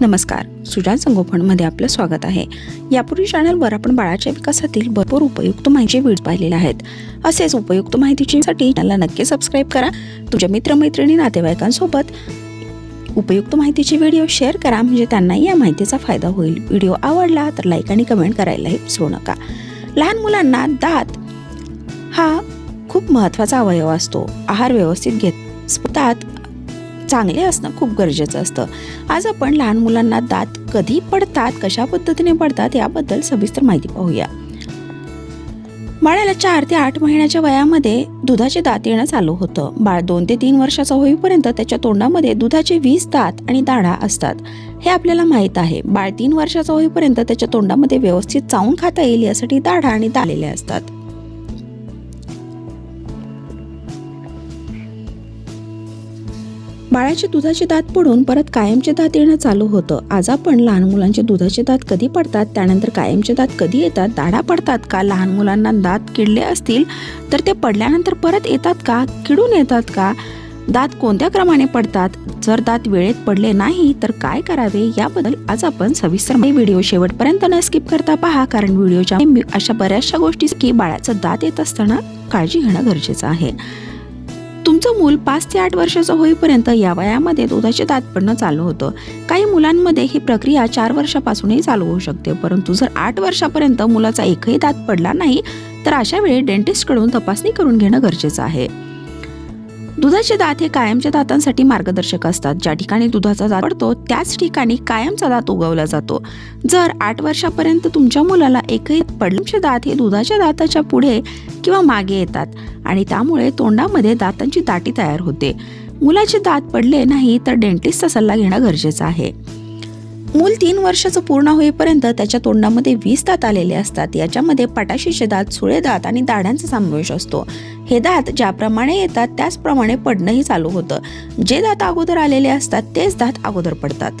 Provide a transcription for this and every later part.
नमस्कार. सुजान संगोपनमध्ये आपलं स्वागत आहे. यापूर्वी चॅनलवर आपण बाळाच्या विकासातील भरपूर उपयुक्त माहिती व्हिडिओ पाहिलेले आहेत. असेच उपयुक्त माहितीसाठी चॅनलला नक्की सबस्क्राईब करा. तुमच्या मित्रमैत्रिणी नातेवाईकांसोबत उपयुक्त माहितीचे व्हिडिओ शेअर करा. म्हणजे त्यांनाही या माहितीचा फायदा होईल. व्हिडिओ आवडला तर लाईक आणि कमेंट करायलाही विसरू नका. लहान मुलांना दात हा खूप महत्त्वाचा अवयव असतो. आहार व्यवस्थित घेत दात चांगले असणं खूप गरजेचं असतं. आज आपण लहान मुलांना दात कधी पडतात कशा पद्धतीने पडतात याबद्दल सविस्तर माहिती पाहूया. बाळाला चार ते आठ महिन्याच्या वयामध्ये दुधाचे दात येणं चालू होतं. बाळ दोन ते तीन वर्षाचा होईपर्यंत त्याच्या तोंडामध्ये दुधाचे वीस दात आणि दाढा असतात. हे आपल्याला माहीत आहे. बाळ तीन वर्षाचा होईपर्यंत त्याच्या तोंडामध्ये व्यवस्थित चावून खाता येईल यासाठी दाढा आणि दालेले असतात. बाळाचे दुधाचे दात पडून परत कायमचे दात येणं चालू होतं. आज आपण लहान मुलांचे दुधाचे दात कधी पडतात त्यानंतर कायमचे दात कधी येतात दाढा पडतात का लहान मुलांना दात किडले असतील तर ते पडल्यानंतर परत येतात का किडून येतात का दात कोणत्या क्रमाने पडतात जर दात वेळेत पडले नाही तर काय करावे याबद्दल आज आपण सविस्तर व्हिडिओ शेवटपर्यंत न स्किप करता पहा कारण व्हिडिओच्या अशा बऱ्याचशा गोष्टी की बाळाचं दात येत असताना काळजी घेणं गरजेचं आहे. तुमचं मूल पाच ते आठ वर्षाचं होईपर्यंत या वयामध्ये दुधाचे दात पडणं चालू होतं. काही मुलांमध्ये ही प्रक्रिया चार वर्षापासूनही चालू होऊ शकते परंतु जर आठ वर्षापर्यंत मुलाचा एकही दात पडला नाही तर अशा वेळी डेंटिस्टकडून तपासणी करून घेणं गरजेचं आहे. दुधाचे दात हे कायमच्या दातांसाठी मार्गदर्शक असतात. ज्या ठिकाणी दुधाचा दात पडतो त्याच ठिकाणी कायमचा दात उगवला जातो. जर आठ वर्षापर्यंत तुमच्या मुलाला एकही पडलेचे दात हे दुधाच्या दाताच्या पुढे किंवा मागे येतात आणि त्यामुळे तोंडामध्ये दातांची दाटी तयार होते. मुलाचे दात पडले नाही तर डेंटिस्टचा सल्ला घेणं गरजेचं आहे. मूल तीन वर्षाचं पूर्ण होईपर्यंत त्याच्या तोंडामध्ये वीस दात आलेले असतात. याच्यामध्ये पटाशीचे दात सुळे दात आणि दाढ्यांचा समावेश असतो. हे दात ज्याप्रमाणे येतात त्याचप्रमाणे पडणंही चालू होतं. जे दात अगोदर आलेले असतात तेच दात अगोदर पडतात.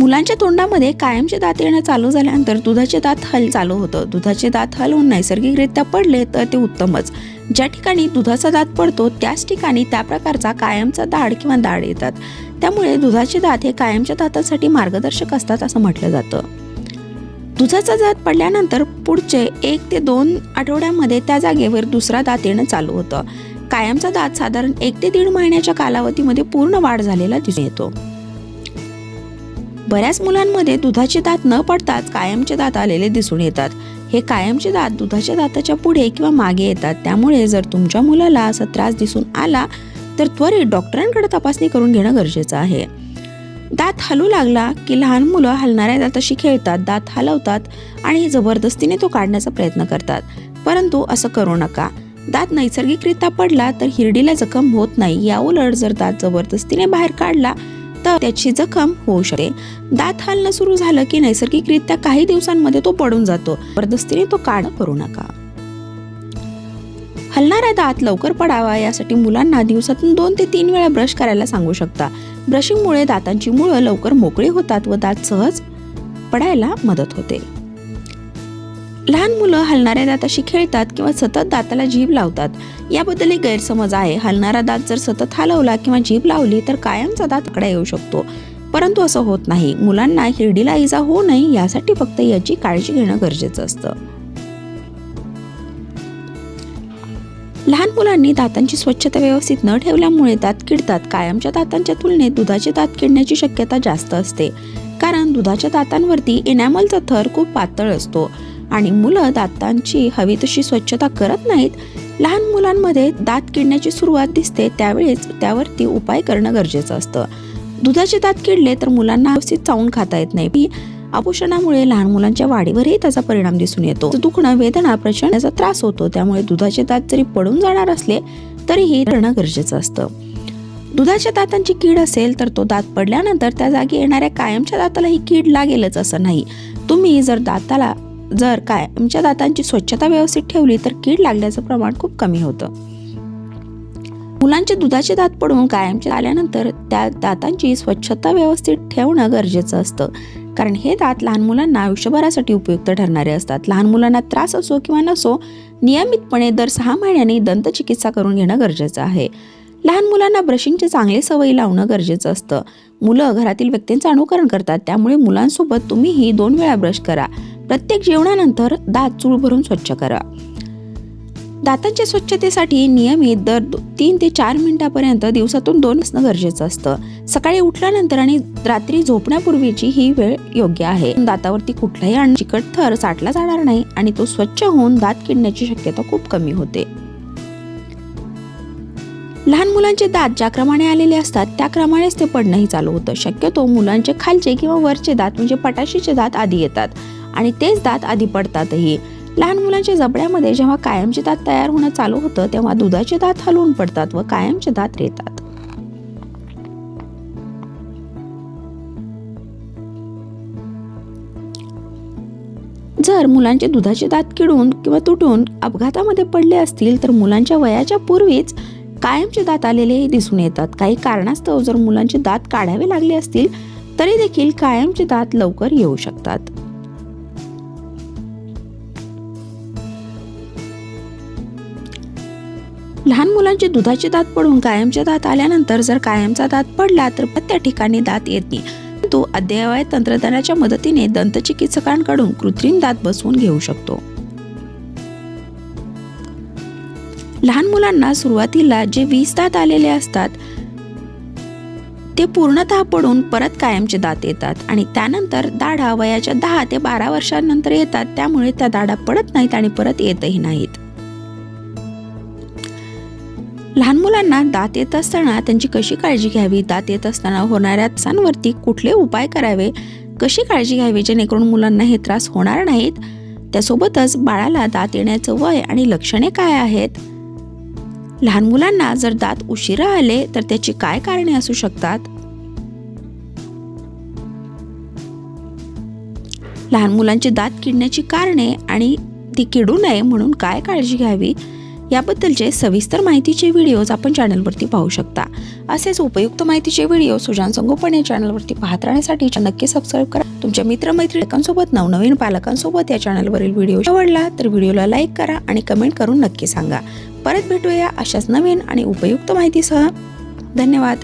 मुलांच्या तोंडामध्ये कायमचे दात येणं चालू झाल्यानंतर दुधाचे दात हल चालू होतं. दुधाचे दात हलवून नैसर्गिकरित्या पडले तर ते उत्तमच. ज्या ठिकाणी दुधाचा दात पडतो त्याच ठिकाणी त्या प्रकारचा कायमचा दाढ किंवा दाढ येतात. त्यामुळे दुधाचे दात हे कायमच्या दातासाठी मार्गदर्शक असतात असं म्हटलं जातं. दुधाचा दात पडल्यानंतर पुढचे एक ते दोन आठवड्यामध्ये त्या जागेवर दुसरा दात येणं चालू होतं. कायमचा दात साधारण एक ते दीड महिन्याच्या कालावधीमध्ये पूर्ण वाढ झालेला दिसून येतो. बऱ्याच मुलांमध्ये दुधाचे दात न पडताच कायमचे दात आलेले दिसून येतात. हे कायमचे दात दुधाच्या दाताच्या पुढे किंवा मागे येतात. त्यामुळे जर तुमच्या मुलाला असा त्रास दिसून आला तर त्वरित डॉक्टरांकडे तपासणी करून घेणं गरजेचं आहे. दात हलू लागला की लहान मुलं हलणाऱ्या दाताशी खेळतात दात हलवतात आणि जबरदस्तीने तो काढण्याचा प्रयत्न करतात. परंतु असं करू नका. दात नैसर्गिकरित्या पडला तर हिरडीला जखम होत नाही. या उलट जर दात जबरदस्तीने बाहेर काढला तर त्याची जखम होऊ शकते. दात हलणं सुरू झालं की नैसर्गिकरित्या काही दिवसांमध्ये तो पडून जातो. जबरदस्तीने तो काढ करू नका. हलणारा दात लवकर पडावा यासाठी मुलांना दिवसातून दोन ते तीन वेळा ब्रश करायला सांगू शकता. ब्रशिंगमुळे दातांची मुळं लवकर मोकळी होतात व दात सहज पडायला मदत होते. लहान मुलं हलणाऱ्या दाताशी खेळतात किंवा सतत दाताला जीभ लावतात. याबद्दल एक गैरसमज आहे. हलणारा दात जर सतत हलवला किंवा जीभ लावली तर कायमचा दात आकडा येऊ शकतो. परंतु असं होत नाही. मुलांना हिरडीला इजा होऊ नये यासाठी फक्त याची काळजी घेणं गरजेचं असतं. लहान मुलांनी दातांची स्वच्छता व्यवस्थित न ठेवल्यामुळे दात किडतात. कायमच्या दातांच्या तुलनेत दुधाचे दात किडण्याची शक्यता जास्त असते. कारण दुधाच्या दातांवरती एनॅमलचा थर खूप पातळ असतो. आणि मुलं दातांची हवी तशी स्वच्छता करत नाहीत. लहान मुलांमध्ये दात किडण्याची सुरुवात दिसते त्यावेळेस त्यावरती उपाय करणं गरजेचं असतं. दुधाचे दात किडले तर मुलांना व्यवस्थित चावून खाता येत नाही. अपोषणामुळे लहान मुलांच्या वाढीवरही त्याचा परिणाम दिसून येतो. दुखणं वेदना प्रचंड त्रास होतो. त्यामुळे दुधाचे दात जरी पडून जाणार असले तरीही करणं गरजेचं असतं. दुधाच्या दातांची कीड असेल तर तो दात पडल्यानंतर त्या जागी येणाऱ्या कायमच्या दाताला ही कीड लागेलच असं नाही. तुम्ही जर दाताला जर कायमच्या दातांची स्वच्छता व्यवस्थित ठेवली तर कीड लागल्याचं प्रमाण खूप कमी होतं. मुलांचे दुधाचे दात पडून कायमचे आल्यानंतर त्या दातांची स्वच्छता व्यवस्थित ठेवणं गरजेचं असतं. कारण हे दात लहान मुलांना आयुष्यभरासाठी उपयुक्त ठरणारे असतात. लहान मुलांना त्रास असो किंवा नसो नियमितपणे दर सहा महिन्यांनी दंतचिकित्सा करून घेणं गरजेचं आहे. लहान मुलांना ब्रशिंगची चांगली सवयी लावणं गरजेचं असतं. मुलं घरातील व्यक्तींचं अनुकरण करतात त्यामुळे मुलांसोबत तुम्हीही दोन वेळा ब्रश करा. प्रत्येक जेवणानंतर दात चूळ भरून स्वच्छ करा. दातांच्या स्वच्छतेसाठी नियमित दर तीन ते चार मिनिटापर्यंत दिवसातून दोन असणं गरजेचं असतं. सकाळी उठल्यानंतर आणि रात्री झोपण्यापूर्वीची ही वेळ योग्य आहे. दातावरती कुठलाही आणि चिकट थर साठला जाणार नाही आणि तो स्वच्छ होऊन दात किडण्याची शक्यता खूप कमी होते. लहान मुलांचे दात ज्या क्रमाने आलेले असतात त्या क्रमानेच ते पडणंही चालू होतं. शक्यतो मुलांचे खालचे किंवा वरचे दात म्हणजे पटाशीचे दात आधी येतात आणि तेच दात आधी पडतातही. लहान मुलांच्या जबड्यामध्ये जेव्हा कायमचे दात तयार होणं चालू होतं तेव्हा दुधाचे दात हलवून पडतात व कायमचे दात येतात जर मुलांचे दुधाचे दात किडून किंवा तुटून अपघातामध्ये पडले असतील तर मुलांच्या वयाच्या पूर्वीच कायमचे दात आलेलेही दिसून येतात. काही कारणास्तव जर मुलांचे दात काढावे लागले असतील तरी देखील कायमचे दात लवकर येऊ शकतात. लहान मुलांचे दुधाचे दात पडून कायमचे दात आल्यानंतर जर कायमचा दात पडला तर त्या ठिकाणी दात येत नाही. परंतु अद्ययावत तंत्रज्ञानाच्या मदतीने दंतचिकित्सकांकडून कृत्रिम दात बसवून घेऊ शकतो. लहान मुलांना सुरुवातीला जे वीस दात आलेले असतात ते पूर्णतः पडून परत कायमचे दात येतात आणि त्यानंतर दाढा वयाच्या दहा ते बारा वर्षांनंतर येतात. त्यामुळे त्या दाढा पडत नाहीत आणि परत येतही नाहीत. लहान मुलांना दात येत असताना त्यांची कशी काळजी घ्यावी? दात येत असताना होणाऱ्या त्रासांवरती कुठले उपाय करावे? कशी काळजी घ्यावी जेणेकरून मुलांना हे त्रास होणार नाहीत? त्यासोबतच बाळाला दात येण्याचं वय आणि लक्षणे काय आहेत? लहान मुलांना जर दात उशिरा आले तर त्याची काय कारणे असू शकतात? लहान मुलांची दात किडण्याची कारणे आणि ती किडू नये म्हणून काय काळजी घ्यावी? याबद्दलचे सविस्तर माहितीचे व्हिडिओज आपण चॅनलवरती पाहू शकता. असेच उपयुक्त माहितीचे व्हिडिओ सुजान संगोपन या चॅनलवरती पाहत राहण्यासाठी नक्की सबस्क्राईब करा. तुमच्या मित्रमैत्रिकांसोबत नवनवीन पालकांसोबत या चॅनलवरील व्हिडिओ आवडला तर व्हिडिओला लाईक करा आणि कमेंट करून नक्की सांगा. परत भेटूया अशाच नवीन आणि उपयुक्त माहितीसह. धन्यवाद.